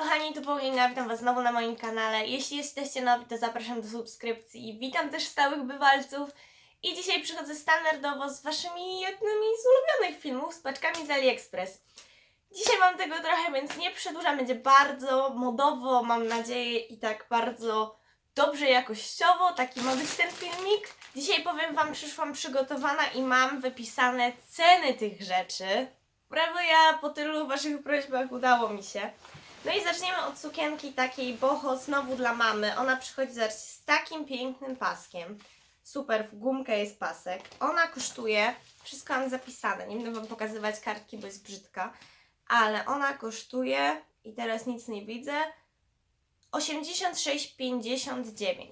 kochani, tu Paulina, witam Was znowu na moim kanale. Jeśli jesteście nowi, to zapraszam do subskrypcji witam też stałych bywalców. I dzisiaj przychodzę standardowo z Waszymi jednymi z ulubionych filmów, z paczkami z AliExpress. Dzisiaj mam tego trochę, więc nie przedłużam, będzie bardzo modowo, mam nadzieję, i tak bardzo dobrze jakościowo, taki ma być ten filmik. Dzisiaj powiem Wam, przyszłam przygotowana i mam wypisane ceny tych rzeczy. Brawo, ja po tylu Waszych prośbach udało mi się. No i zaczniemy od sukienki takiej boho znowu dla mamy. Ona przychodzi z takim pięknym paskiem. Super, w gumkę jest pasek. Ona kosztuje, wszystko mam zapisane, nie będę Wam pokazywać kartki, bo jest brzydka, ale ona kosztuje, i teraz nic nie widzę, 86,59.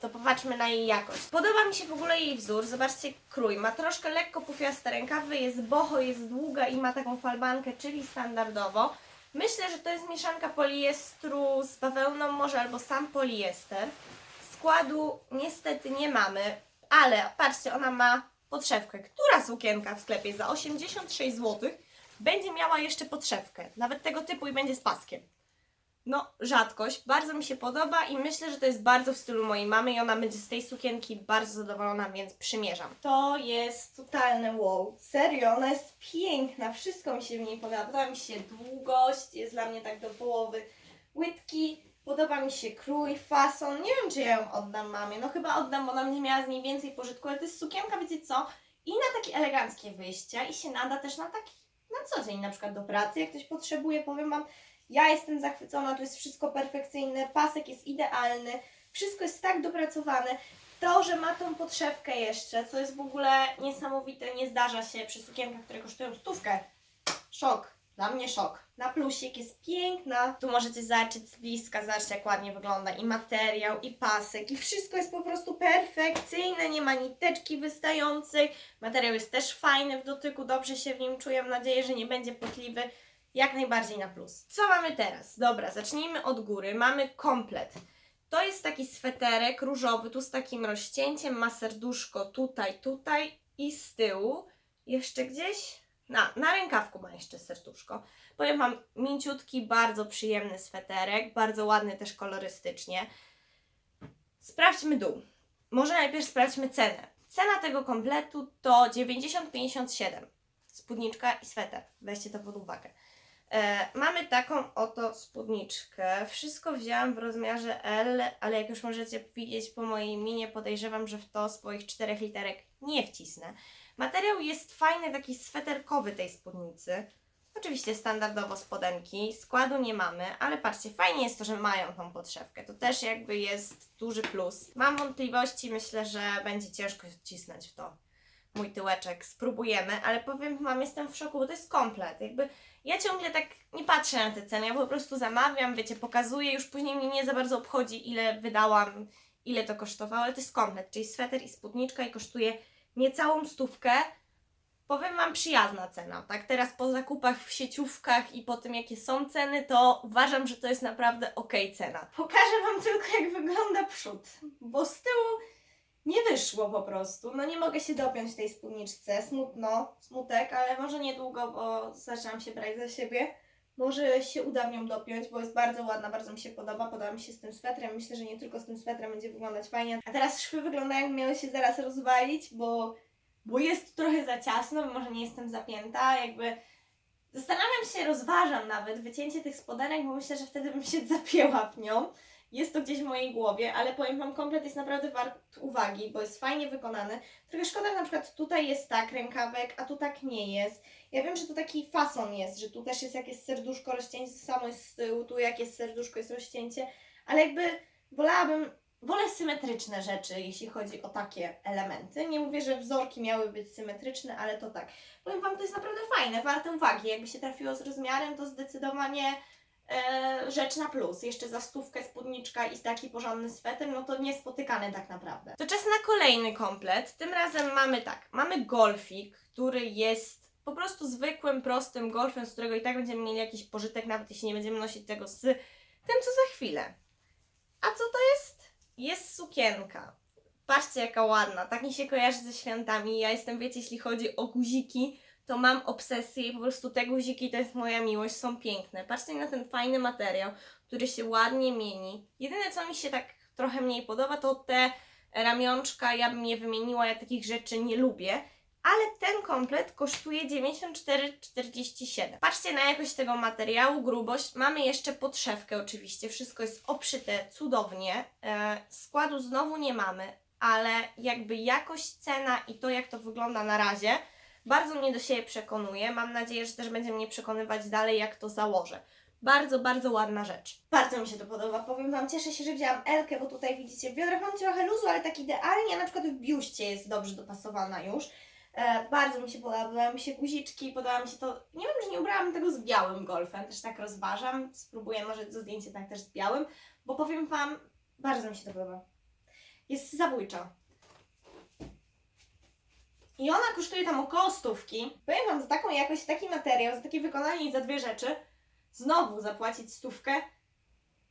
To popatrzmy na jej jakość. Podoba mi się w ogóle jej wzór. Zobaczcie krój. Ma troszkę lekko pufiaste rękawy, jest boho, jest długa i ma taką falbankę, czyli standardowo. Myślę, że to jest mieszanka poliestru z bawełną może albo sam poliester. Składu niestety nie mamy, ale patrzcie, ona ma podszewkę. Która sukienka w sklepie za 86 zł będzie miała jeszcze podszewkę? Nawet tego typu i będzie z paskiem. No, rzadkość. Bardzo mi się podoba i myślę, że to jest bardzo w stylu mojej mamy i ona będzie z tej sukienki bardzo zadowolona, więc przymierzam. To jest totalne wow. Serio, ona jest piękna. Wszystko mi się w niej podoba. Podoba mi się długość, jest dla mnie tak do połowy łydki. Podoba mi się krój, fason. Nie wiem, czy ja ją oddam mamie. No chyba oddam, bo ona będzie miała z niej więcej pożytku, ale to jest sukienka, wiecie co? I na takie eleganckie wyjścia i się nada też na taki na co dzień, na przykład do pracy, jak ktoś potrzebuje, powiem Wam, ja jestem zachwycona, tu jest wszystko perfekcyjne, pasek jest idealny, wszystko jest tak dopracowane. To, że ma tą podszewkę jeszcze, co jest w ogóle niesamowite, nie zdarza się przy sukienkach, które kosztują stówkę. Szok. Dla mnie szok. Na plusik jest piękna. Tu możecie zobaczyć z bliska, zobaczcie jak ładnie wygląda i materiał, i pasek, i wszystko jest po prostu perfekcyjne, nie ma niteczki wystającej. Materiał jest też fajny w dotyku, dobrze się w nim czuję, mam nadzieję, że nie będzie potliwy. Jak najbardziej na plus. Co mamy teraz? Dobra, zacznijmy od góry. Mamy komplet. To jest taki sweterek różowy, tu z takim rozcięciem, ma serduszko tutaj, tutaj i z tyłu. Jeszcze gdzieś? Na, na rękawku ma jeszcze serduszko. Powiem Wam, mięciutki, bardzo przyjemny sweterek, bardzo ładny też kolorystycznie. Sprawdźmy dół. Może najpierw sprawdźmy cenę. Cena tego kompletu to 90,57. Spódniczka i sweter. Weźcie to pod uwagę. E, mamy taką oto spódniczkę. Wszystko wzięłam w rozmiarze L, ale jak już możecie widzieć po mojej minie, podejrzewam, że w to swoich czterech literek nie wcisnę. Materiał jest fajny, taki sweterkowy tej spódnicy. Oczywiście standardowo spodenki, składu nie mamy, ale patrzcie, fajnie jest to, że mają tą podszewkę. To też jakby jest duży plus. Mam wątpliwości, myślę, że będzie ciężko wcisnąć w to mój tyłeczek. Spróbujemy, ale powiem Wam, jestem w szoku, bo to jest komplet. Jakby ja ciągle tak nie patrzę na te ceny, ja po prostu zamawiam, wiecie, pokazuję, już później mnie nie za bardzo obchodzi, ile wydałam, ile to kosztowało, ale to jest komplet, czyli sweter i spódniczka i kosztuje niecałą stówkę. Powiem Wam przyjazna cena, tak? Teraz po zakupach w sieciówkach i po tym, jakie są ceny, to uważam, że to jest naprawdę ok cena. Pokażę Wam tylko, jak wygląda przód, bo z tyłu nie wyszło po prostu. No nie mogę się dopiąć tej spódniczce. Smutno, smutek, ale może niedługo, bo zaczęłam się brać za siebie. Może się uda w nią dopiąć, bo jest bardzo ładna, bardzo mi się podoba. Podoba mi się z tym swetrem. Myślę, że nie tylko z tym swetrem będzie wyglądać fajnie. A teraz szwy wyglądają, jakby miały się zaraz rozwalić, bo, bo jest trochę za ciasno, może nie jestem zapięta. Jakby zastanawiam się, rozważam nawet wycięcie tych spodenek, bo myślę, że wtedy bym się zapięła w nią. Jest to gdzieś w mojej głowie, ale powiem Wam, komplet jest naprawdę wart uwagi, bo jest fajnie wykonany. Trochę szkoda, że na przykład tutaj jest tak rękawek, a tu tak nie jest. Ja wiem, że to taki fason jest, że tu też jest jakieś serduszko rozcięcie, samo jest z tyłu, tu jak jest serduszko, jest rozcięcie, ale jakby wolałabym, wolę symetryczne rzeczy, jeśli chodzi o takie elementy. Nie mówię, że wzorki miały być symetryczne, ale to tak. Powiem Wam, to jest naprawdę fajne, warte uwagi. Jakby się trafiło z rozmiarem, to zdecydowanie rzecz na plus. Jeszcze za stówkę spódniczka i taki porządny sweter, no to niespotykane tak naprawdę. To czas na kolejny komplet. Tym razem mamy tak, mamy golfik, który jest po prostu zwykłym, prostym golfem, z którego i tak będziemy mieli jakiś pożytek, nawet jeśli nie będziemy nosić tego z tym, co za chwilę. A co to jest? Jest sukienka. Patrzcie, jaka ładna. Tak mi się kojarzy ze świętami. Ja jestem, wiecie, jeśli chodzi o guziki, to mam obsesję i po prostu te guziki to jest moja miłość, są piękne. Patrzcie na ten fajny materiał, który się ładnie mieni. Jedyne co mi się tak trochę mniej podoba to te ramionczka, ja bym je wymieniła, ja takich rzeczy nie lubię. Ale ten komplet kosztuje 94,47. Patrzcie na jakość tego materiału, grubość. Mamy jeszcze podszewkę oczywiście, wszystko jest obszyte cudownie. E, składu znowu nie mamy, ale jakby jakość, cena i to jak to wygląda na razie bardzo mnie do siebie przekonuje. Mam nadzieję, że też będzie mnie przekonywać dalej jak to założę. Bardzo, bardzo ładna rzecz. Bardzo mi się to podoba. Powiem Wam, cieszę się, że wzięłam Elkę, bo tutaj widzicie, w biodrach mam trochę luzu, ale tak idealnie, na przykład w biuście jest dobrze dopasowana już. E, bardzo mi się podoba, podobały mi się guziczki, podoba mi się to, nie wiem, czy nie ubrałam tego z białym golfem, też tak rozważam, spróbuję może to zdjęcie tak też z białym, bo powiem Wam, bardzo mi się to podoba. Jest zabójcza. I ona kosztuje tam około stówki. Powiem Wam, za taką jakość, taki materiał, za takie wykonanie i za dwie rzeczy, znowu zapłacić stówkę,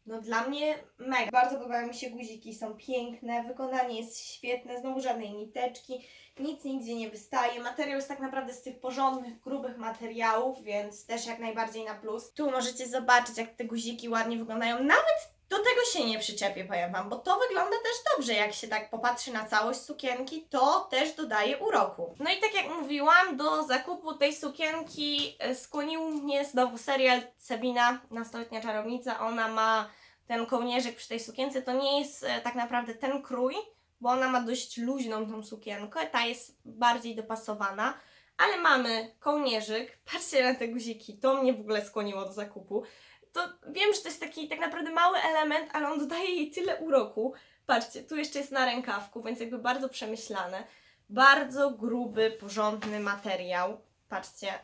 no dla mnie mega. Bardzo podobają mi się guziki, są piękne, wykonanie jest świetne, znowu żadnej niteczki, nic nigdzie nie wystaje. Materiał jest tak naprawdę z tych porządnych, grubych materiałów, więc też jak najbardziej na plus. Tu możecie zobaczyć, jak te guziki ładnie wyglądają. Nawet do tego się nie przyczepię, powiem Wam, bo to wygląda też dobrze, jak się tak popatrzy na całość sukienki, to też dodaje uroku. No i tak jak mówiłam, do zakupu tej sukienki e, skłonił mnie znowu serial Sabina, nastoletnia czarownica. Ona ma ten kołnierzyk przy tej sukience, to nie jest e, tak naprawdę ten krój, bo ona ma dość luźną tą sukienkę, ta jest bardziej dopasowana, ale mamy kołnierzyk, patrzcie na te guziki, to mnie w ogóle skłoniło do zakupu. To wiem, że to jest taki tak naprawdę mały element, ale on dodaje jej tyle uroku. Patrzcie, tu jeszcze jest na rękawku, więc jakby bardzo przemyślane. Bardzo gruby, porządny materiał. Patrzcie,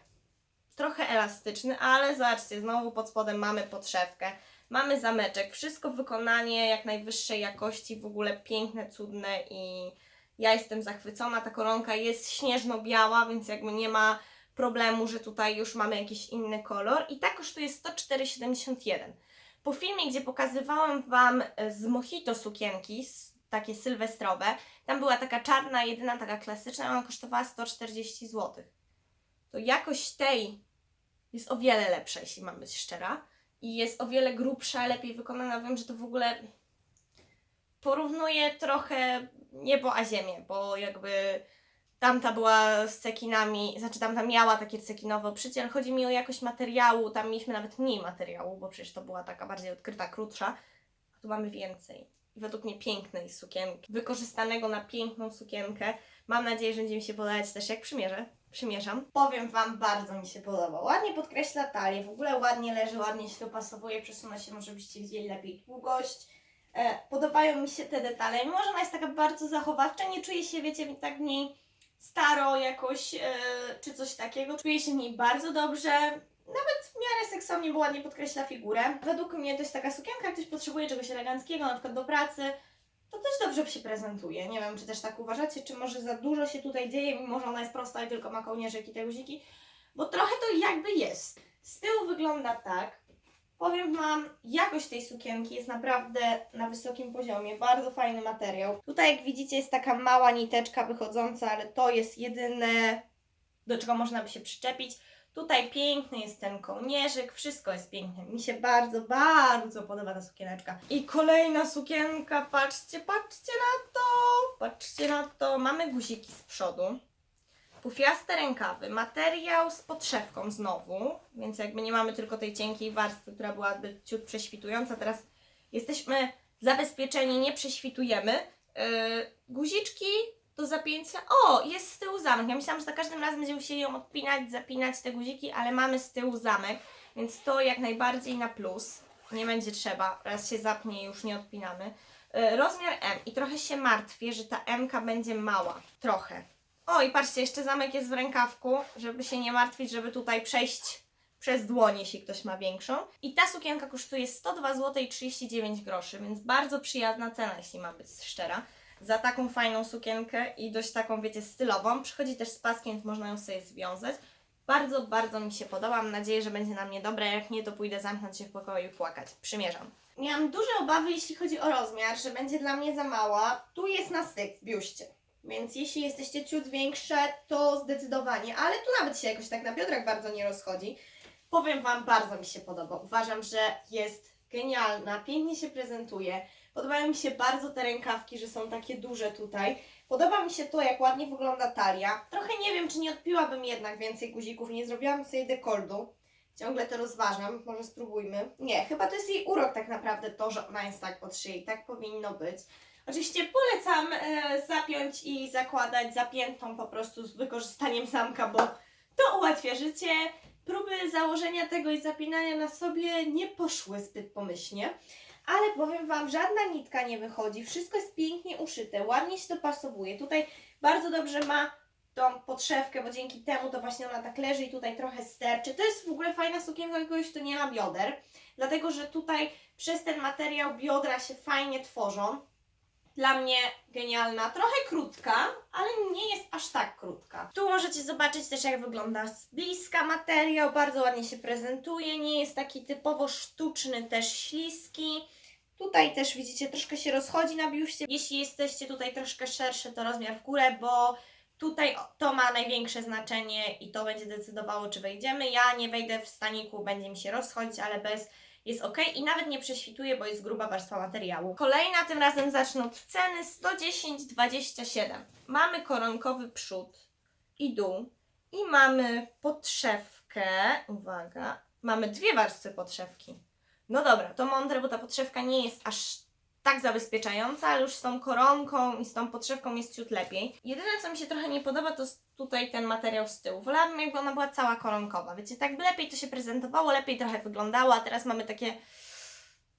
trochę elastyczny, ale zobaczcie, znowu pod spodem mamy podszewkę. Mamy zameczek, wszystko wykonanie jak najwyższej jakości, w ogóle piękne, cudne i ja jestem zachwycona. Ta koronka jest śnieżno-biała, więc jakby nie ma problemu, że tutaj już mamy jakiś inny kolor. I ta kosztuje 104,71. Po filmie, gdzie pokazywałam Wam e, z Mojito sukienki, takie sylwestrowe, tam była taka czarna, jedyna taka klasyczna, ona kosztowała 140 zł. To jakość tej jest o wiele lepsza, jeśli mam być szczera i jest o wiele grubsza, lepiej wykonana. Wiem, że to w ogóle porównuje trochę niebo a ziemię, bo jakby tamta była z cekinami, znaczy tamta miała takie cekinowe obszycie, ale chodzi mi o jakość materiału, tam mieliśmy nawet mniej materiału, bo przecież to była taka bardziej odkryta, krótsza, a tu mamy więcej. I według mnie pięknej sukienki, wykorzystanego na piękną sukienkę. Mam nadzieję, że będzie mi się podobać też jak przymierzę. Przymierzam. Powiem Wam, bardzo mi się podoba. Ładnie podkreśla talię, w ogóle ładnie leży, ładnie się dopasowuje. Przesunę się, może byście widzieli lepiej długość. E, podobają mi się te detale. Mimo, że ona jest taka bardzo zachowawcza, nie czuję się, wiecie, tak w niej staro jakoś, e, czy coś takiego. Czuję się w niej bardzo dobrze. Nawet w miarę seksownie, bo ładnie podkreśla figurę. Według mnie to jest taka sukienka, jak ktoś potrzebuje czegoś eleganckiego, na przykład do pracy, to też dobrze się prezentuje. Nie wiem, czy też tak uważacie, czy może za dużo się tutaj dzieje, mimo że ona jest prosta i tylko ma kołnierzyk i te guziki, bo trochę to jakby jest. Z tyłu wygląda tak. Powiem Wam, jakość tej sukienki jest naprawdę na wysokim poziomie, bardzo fajny materiał. Tutaj jak widzicie jest taka mała niteczka wychodząca, ale to jest jedyne, do czego można by się przyczepić. Tutaj piękny jest ten kołnierzyk, wszystko jest piękne. Mi się bardzo, bardzo podoba ta sukieneczka. I kolejna sukienka, patrzcie, patrzcie na to, patrzcie na to. Mamy guziki z przodu, pufiaste rękawy, materiał z podszewką znowu, więc jakby nie mamy tylko tej cienkiej warstwy, która byłaby ciut prześwitująca. Teraz jesteśmy zabezpieczeni, nie prześwitujemy. Yy, guziczki do zapięcia. O, jest z tyłu zamek. Ja myślałam, że za każdym razem będziemy musieli ją odpinać, zapinać te guziki, ale mamy z tyłu zamek, więc to jak najbardziej na plus. Nie będzie trzeba, raz się zapnie już nie odpinamy. Yy, Rozmiar M i trochę się martwię, że ta M będzie mała. Trochę. O, i patrzcie, jeszcze zamek jest w rękawku, żeby się nie martwić, żeby tutaj przejść przez dłoń, jeśli ktoś ma większą. I ta sukienka kosztuje 102 zł i 39 groszy, więc bardzo przyjazna cena, jeśli mam być szczera. Za taką fajną sukienkę i dość taką, wiecie, stylową. Przychodzi też z paskiem, więc można ją sobie związać. Bardzo, bardzo mi się podoba. Mam nadzieję, że będzie na mnie dobra. Jak nie, to pójdę zamknąć się w pokoju i płakać. Przymierzam. Miałam duże obawy, jeśli chodzi o rozmiar, że będzie dla mnie za mała. Tu jest na styk w biuście. Więc jeśli jesteście ciut większe, to zdecydowanie, ale tu nawet się jakoś tak na biodrach bardzo nie rozchodzi. Powiem Wam, bardzo mi się podoba. Uważam, że jest genialna, pięknie się prezentuje. Podobają mi się bardzo te rękawki, że są takie duże tutaj. Podoba mi się to, jak ładnie wygląda talia. Trochę nie wiem, czy nie odpiłabym jednak więcej guzików, nie zrobiłam sobie dekoldu. Ciągle to rozważam, może spróbujmy. Nie, chyba to jest jej urok tak naprawdę to, że ona jest tak pod szyję. Tak powinno być. Oczywiście polecam e, zapiąć i zakładać zapiętą po prostu z wykorzystaniem zamka, bo to ułatwia życie. Próby założenia tego i zapinania na sobie nie poszły zbyt pomyślnie. Ale powiem Wam, żadna nitka nie wychodzi, wszystko jest pięknie uszyte, ładnie się dopasowuje. Tutaj bardzo dobrze ma tą podszewkę, bo dzięki temu to właśnie ona tak leży i tutaj trochę sterczy. To jest w ogóle fajna sukienka kogoś, kto nie ma bioder, dlatego że tutaj przez ten materiał biodra się fajnie tworzą. Dla mnie genialna, trochę krótka, ale nie jest aż tak krótka. Tu możecie zobaczyć też jak wygląda z bliska materiał, bardzo ładnie się prezentuje, nie jest taki typowo sztuczny, też śliski. Tutaj też widzicie, troszkę się rozchodzi na biuście. Jeśli jesteście tutaj troszkę szersze, to rozmiar w górę, bo tutaj to ma największe znaczenie i to będzie decydowało, czy wejdziemy. Ja nie wejdę w staniku, będzie mi się rozchodzić, ale bez jest ok i nawet nie prześwituje, bo jest gruba warstwa materiału. Kolejna, tym razem zacznę od ceny 110,27. Mamy koronkowy przód i dół i mamy podszewkę. Uwaga, mamy dwie warstwy podszewki. No dobra, to mądre, bo ta podszewka nie jest aż tak zabezpieczająca, ale już z tą koronką i z tą podszewką jest ciut lepiej. Jedyne, co mi się trochę nie podoba, to tutaj ten materiał z tyłu. Wolałabym, jakby ona była cała koronkowa. Wiecie, tak by lepiej to się prezentowało, lepiej trochę wyglądało, a teraz mamy takie...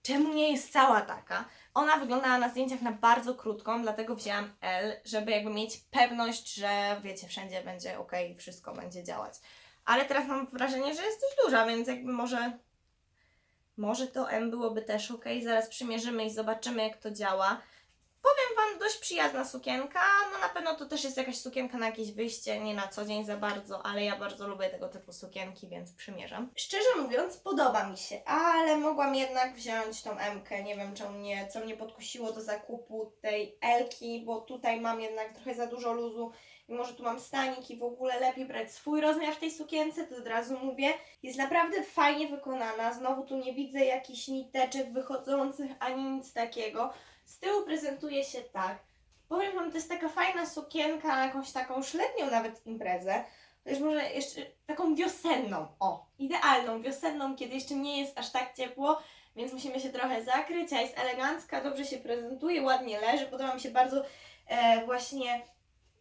Czemu nie jest cała taka? Ona wyglądała na zdjęciach na bardzo krótką, dlatego wzięłam L, żeby jakby mieć pewność, że wiecie, wszędzie będzie ok, wszystko będzie działać. Ale teraz mam wrażenie, że jest dość duża, więc jakby może może to M byłoby też ok. Zaraz przymierzymy i zobaczymy, jak to działa. Dość przyjazna sukienka. No na pewno to też jest jakaś sukienka na jakieś wyjście, nie na co dzień za bardzo, ale ja bardzo lubię tego typu sukienki, więc przymierzam. Szczerze mówiąc, podoba mi się, ale mogłam jednak wziąć tą M-kę. Nie wiem, czemu mnie, co mnie podkusiło do zakupu tej L-ki, bo tutaj mam jednak trochę za dużo luzu. Mimo, że tu mam stanik i w ogóle lepiej brać swój rozmiar w tej sukience, to od razu mówię. Jest naprawdę fajnie wykonana. Znowu tu nie widzę jakichś niteczek wychodzących ani nic takiego. Z tyłu prezentuje się tak. Powiem Wam, to jest taka fajna sukienka na jakąś taką letnią nawet imprezę. Też może jeszcze taką wiosenną. O, idealną wiosenną, kiedy jeszcze nie jest aż tak ciepło, więc musimy się trochę zakryć, a jest elegancka, dobrze się prezentuje, ładnie leży. Podoba mi się bardzo e, właśnie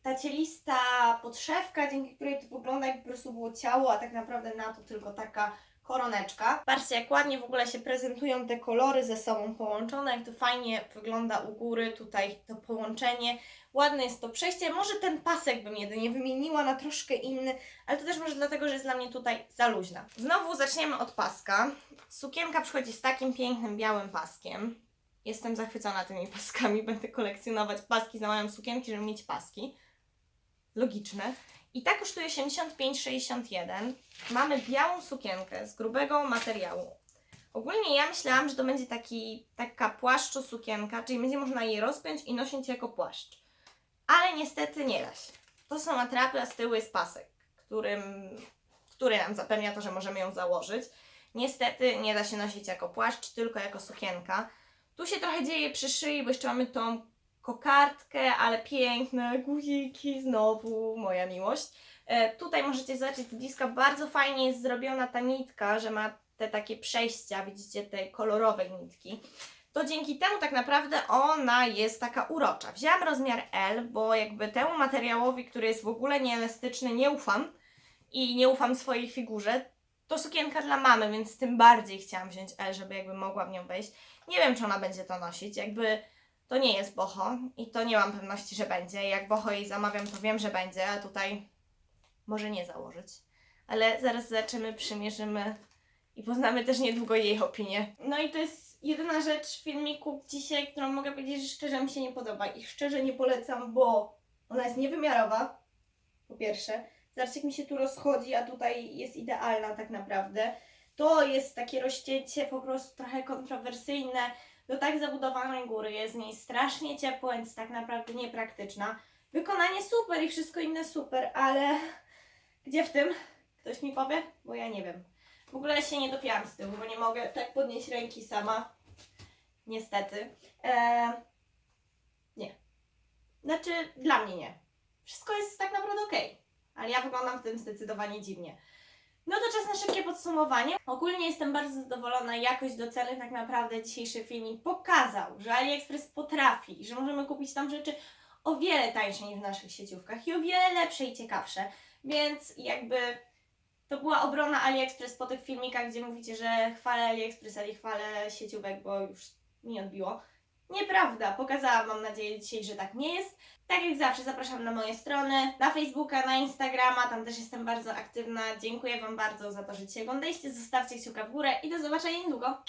ta cielista podszewka, dzięki której to wygląda jakby po prostu było ciało, a tak naprawdę na to tylko taka koroneczka. Patrzcie, jak ładnie w ogóle się prezentują te kolory ze sobą połączone, jak to fajnie wygląda u góry, tutaj to połączenie. Ładne jest to przejście. Może ten pasek bym jedynie wymieniła na troszkę inny, ale to też może dlatego, że jest dla mnie tutaj za luźna. Znowu zaczniemy od paska. Sukienka przychodzi z takim pięknym białym paskiem. Jestem zachwycona tymi paskami, będę kolekcjonować paski, zamawiam sukienki, żeby mieć paski. Logiczne. I tak kosztuje 75,61. Mamy białą sukienkę z grubego materiału. Ogólnie ja myślałam, że to będzie taki, taka płaszczo sukienka, czyli będzie można jej rozpiąć i nosić jako płaszcz. Ale niestety nie da się. To są atrapy, a z tyłu jest pasek, którym, który nam zapewnia to, że możemy ją założyć. Niestety nie da się nosić jako płaszcz, tylko jako sukienka. Tu się trochę dzieje przy szyi, bo jeszcze mamy tą kokardkę, ale piękne guziki, znowu moja miłość. E, tutaj możecie zobaczyć z bliska, bardzo fajnie jest zrobiona ta nitka, że ma te takie przejścia, widzicie, te kolorowe nitki. To dzięki temu tak naprawdę ona jest taka urocza. Wzięłam rozmiar L, bo jakby temu materiałowi, który jest w ogóle nieelastyczny, nie ufam i nie ufam swojej figurze. To sukienka dla mamy, więc tym bardziej chciałam wziąć L, żeby jakby mogła w nią wejść. Nie wiem, czy ona będzie to nosić, jakby to nie jest boho i to nie mam pewności, że będzie. Jak boho jej zamawiam, to wiem, że będzie, a tutaj może nie założyć. Ale zaraz zobaczymy, przymierzymy i poznamy też niedługo jej opinię. No i to jest jedyna rzecz w filmiku dzisiaj, którą mogę powiedzieć, że szczerze mi się nie podoba i szczerze nie polecam, bo ona jest niewymiarowa, po pierwsze. Zobaczcie, jak mi się tu rozchodzi, a tutaj jest idealna tak naprawdę. To jest takie rozcięcie po prostu trochę kontrowersyjne. Do tak zabudowanej góry jest z niej strasznie ciepło, więc tak naprawdę niepraktyczna. wykonanie super i wszystko inne super, ale gdzie w tym? Ktoś mi powie? Bo ja nie wiem. W ogóle się nie dopiłam z tyłu, bo nie mogę tak podnieść ręki sama. Niestety. Eee, nie. Znaczy, dla mnie nie. Wszystko jest tak naprawdę ok, ale ja wyglądam w tym zdecydowanie dziwnie. No to czas na szybkie podsumowanie. Ogólnie jestem bardzo zadowolona. Jakość do ceny tak naprawdę dzisiejszy filmik pokazał, że AliExpress potrafi że możemy kupić tam rzeczy o wiele tańsze niż w naszych sieciówkach i o wiele lepsze i ciekawsze. Więc jakby to była obrona AliExpress po tych filmikach, gdzie mówicie, że chwalę AliExpress, ale chwalę sieciówek, bo już mi odbiło. Nieprawda, pokazałam mam nadzieję dzisiaj, że tak nie jest. Tak jak zawsze zapraszam na moje strony, na Facebooka, na Instagrama, tam też jestem bardzo aktywna. Dziękuję Wam bardzo za to, że dzisiaj oglądaliście, zostawcie kciuka w górę i do zobaczenia niedługo.